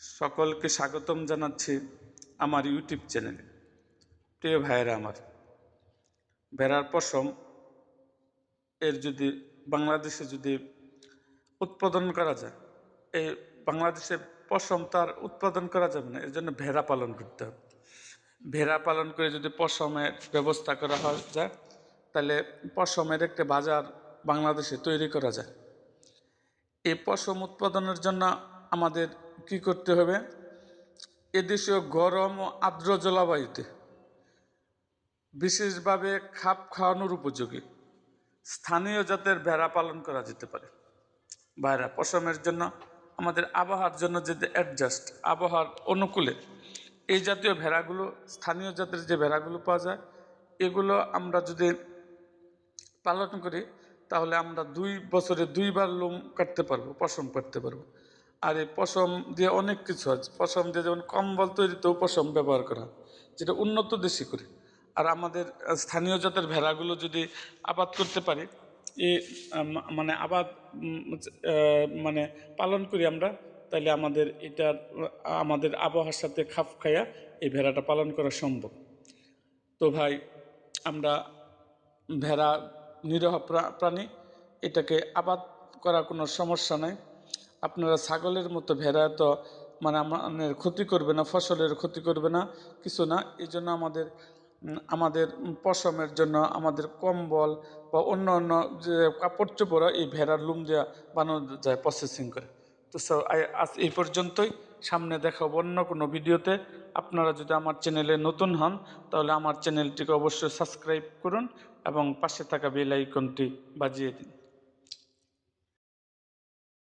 সকলকে স্বাগতম জানাচ্ছি আমার ইউটিউব চ্যানেলে। প্রিয় ভাইয়েরা আমার ভেড়ার পশম, এর যদি, বাংলাদেশে যদি উৎপাদন করা যায়, এই বাংলাদেশে পশম তার উৎপাদন করা যাবে না, এর জন্য ভেড়া পালন করতে হবে। ভেড়া পালন করে যদি পশমের ব্যবস্থা করা হয়, যায়, তাহলে পশমের একটা বাজার বাংলাদেশে তৈরি করা যায়। এই পশম উৎপাদনের জন্য আমাদের কি করতে হবে? এদেশীয় গরম ও আর্দ্র জলবায়ুতে বিশেষভাবে খাপ খাওয়ানোর উপযোগী। স্থানীয় জাতের ভেড়া পালন করা যেতে পারে। ভাইরা, পশমের জন্য, আমাদের আবহাওয়ার জন্য যদি অ্যাডজাস্ট আবহাওয়ার অনুকূলে এই জাতীয় ভেড়াগুলো, স্থানীয় জাতের যে ভেড়াগুলো পাওয়া যায়, এগুলো আমরা যদি পালন করি, তাহলে আমরা দুই বছরে দুইবার লোম কাটতে পারব, পশম কাটতে পারব। আর এই পশম দিয়ে অনেক কিছু আছে। পশম দিয়ে যেমন কম্বল তৈরিতেও পশম ব্যবহার করা যেটা উন্নত দেশে করে। আর আমাদের স্থানীয় জাতের ভেড়াগুলো যদি আবাদ করতে পারি এ মানে আবাদ মানে পালন করি আমরা তাহলে আমাদের আহ, আমাদের আবহাওয়ার সাথে খাপ খাইয়া এই ভেড়াটা পালন করা সম্ভব। তো ভাই আমরা ভেড়া নিরহ প্রা- প্রাণী এটাকে আবাদ করা কোনো সমস্যা নাই। আপনারা ছাগলের মতো ভেড়া তো মানে আমাদের ক্ষতি করবে না, ফসলের ক্ষতি করবে না, কিছু না। এই জন্য আমাদের আমাদের পশমের জন্য আমাদের কম্বল বা অন্য অন্য যে কাপড় চোপড়, এই ভেড়ার লুম দেওয়া বানানো যায় প্রসেসিং করে। তো সো, আই- আজ এই পর্যন্তই। সামনে দেখাবো অন্য কোনো ভিডিওতে। আপনারা যদি আমার চ্যানেলে নতুন হন, তাহলে আমার চ্যানেলটিকে অবশ্যই সাবস্ক্রাইব করুন এবং পাশে থাকা বেল আইকনটি বাজিয়ে দিন।